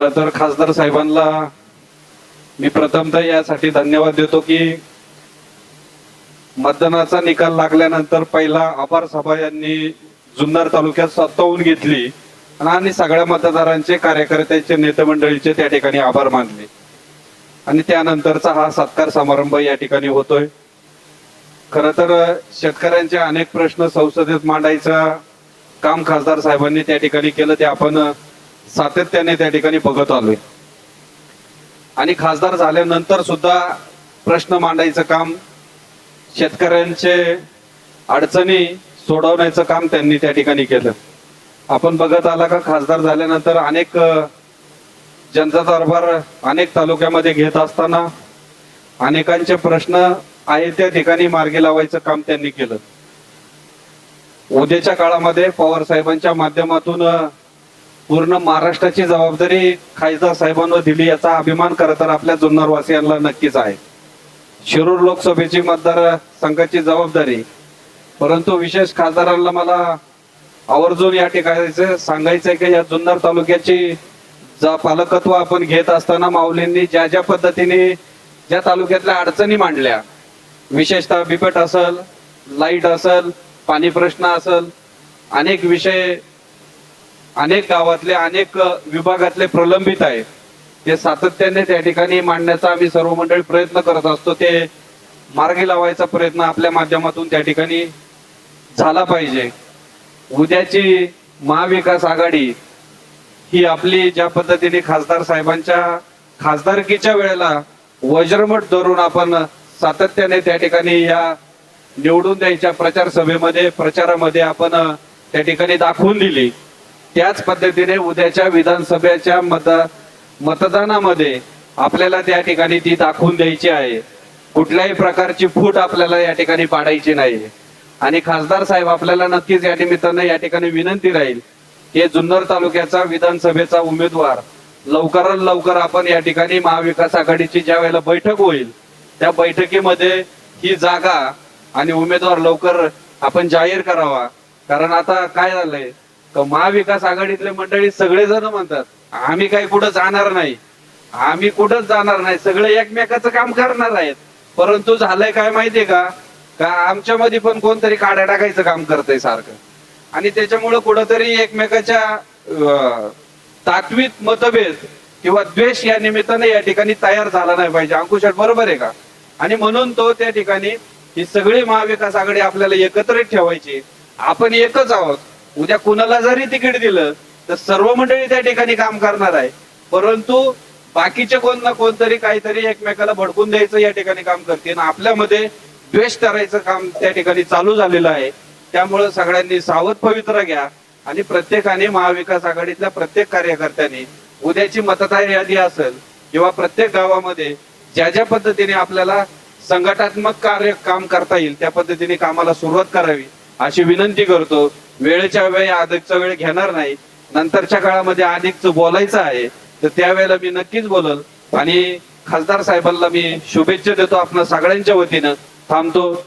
तर खासदार साहेबांना मी प्रथमतः यासाठी धन्यवाद देतो की मतदानाचा निकाल लागल्यानंतर पहिला आभार सभा यांनी जुन्नर तालुक्यात स्वतःहून घेतली आणि सगळ्या मतदारांचे कार्यकर्त्यांचे नेते मंडळीचे त्या ठिकाणी आभार मानले. आणि त्यानंतरचा हा सत्कार समारंभ या ठिकाणी होतोय. खर तर शेतकऱ्यांचे अनेक प्रश्न संसदेत मांडायचा काम खासदार साहेबांनी त्या ठिकाणी केलं ते आपण सातत्याने त्या ठिकाणी बघत आलोय. आणि खासदार झाल्यानंतर सुद्धा प्रश्न मांडायचं काम शेतकऱ्यांचे अडचणी सोडवण्याचं काम त्यांनी त्या ठिकाणी केलं. आपण बघत आला का खासदार झाल्यानंतर अनेक जनता दरबार अनेक तालुक्यामध्ये घेत असताना अनेकांचे प्रश्न आहे त्या ठिकाणी मार्गी लावायचं काम त्यांनी केलं. उद्याच्या काळामध्ये पवार साहेबांच्या माध्यमातून पूर्ण महाराष्ट्राची जबाबदारी खासदार साहेबांवर दिली याचा अभिमान खरं तर आपल्या जुन्नरवासियांना नक्कीच आहे. शिरूर लोकसभेची मतदार संघाची जबाबदारी परंतु विशेष खासदारांना मला आवर्जून या ठिकाणी सांगायचंय की या जुन्नर तालुक्याची जा पालकत्व आपण घेत असताना माऊलींनी ज्या ज्या पद्धतीने ज्या तालुक्यातल्या अडचणी मांडल्या विशेषतः बिपट असल लाइट असल पाणी प्रश्न असल अनेक विषय अनेक गावातले अनेक विभागातले प्रलंबित आहेत ते सातत्याने त्या ठिकाणी मांडण्याचा आम्ही सर्व मंडळी प्रयत्न करत असतो. ते मार्गी लावायचा प्रयत्न आपल्या माध्यमातून त्या ठिकाणी झाला पाहिजे. उद्याची महाविकास आघाडी ही आपली ज्या पद्धतीने खासदार साहेबांच्या खासदारकीच्या वेळेला वज्रमठ धरून आपण सातत्याने त्या ठिकाणी या निवडून द्यायच्या प्रचार सभेमध्ये प्रचारामध्ये आपण त्या ठिकाणी दाखवून दिली. त्याच पद्धतीने उद्याच्या विधानसभेच्या मत मतदानामध्ये आपल्याला त्या ठिकाणी ती दाखवून द्यायची आहे. कुठल्याही प्रकारची फूट आपल्याला या ठिकाणी पाडायची नाही. आणि खासदार साहेब आपल्याला नक्कीच या निमित्तानं या ठिकाणी विनंती राहील हे जुन्नर तालुक्याचा विधानसभेचा उमेदवार लवकरात लवकर आपण या ठिकाणी महाविकास आघाडीची ज्या वेळेला बैठक होईल त्या बैठकीमध्ये ही जागा आणि उमेदवार लवकर आपण जाहीर करावा. कारण आता काय झालंय? तर महाविकास आघाडीतले मंडळी सगळेजण म्हणतात आम्ही काही कुठं जाणार नाही. आम्ही कुठंच जाणार नाही. सगळे एकमेकाचं काम करणार आहेत. परंतु झालंय काय माहितीये का? का आमच्यामध्ये पण कोणतरी काड्या टाकायचं काम करतंय सारखं. आणि त्याच्यामुळं कुठंतरी एकमेकाच्या तात्विक मतभेद किंवा द्वेष या निमित्ताने या ठिकाणी तयार झाला नाही पाहिजे. अंकुशात बरोबर आहे का? आणि म्हणून तो त्या ठिकाणी ही सगळी महाविकास आघाडी आपल्याला एकत्रित ठेवायची. आपण एकच आहोत. उद्या कुणाला जरी तिकीट दिलं तर सर्व मंडळी त्या ठिकाणी काम करणार आहे. परंतु बाकीचे कोण ना कोणतरी काहीतरी एकमेकाला भडकून द्यायचं या ठिकाणी काम करते आणि आपल्यामध्ये द्वेष करायचं काम त्या ठिकाणी चालू झालेलं आहे. त्यामुळे सगळ्यांनी सावध पवित्र घ्या. आणि प्रत्येकाने महाविकास आघाडीतल्या प्रत्येक कार्यकर्त्याने उद्याची मतदार यादी असेल किंवा प्रत्येक गावामध्ये ज्या ज्या पद्धतीने आपल्याला संघटात्मक कार्य काम करता येईल त्या पद्धतीने कामाला सुरुवात करावी अशी विनंती करतो. वेळेच्या वेळी अधिकचा वेळ घेणार नाही. नंतरच्या काळामध्ये अधिकच बोलायचं आहे तर त्यावेळेला मी नक्कीच बोलल. आणि खासदार साहेबांना मी शुभेच्छा देतो आपल्या सगळ्यांच्या वतीनं. थांबतो.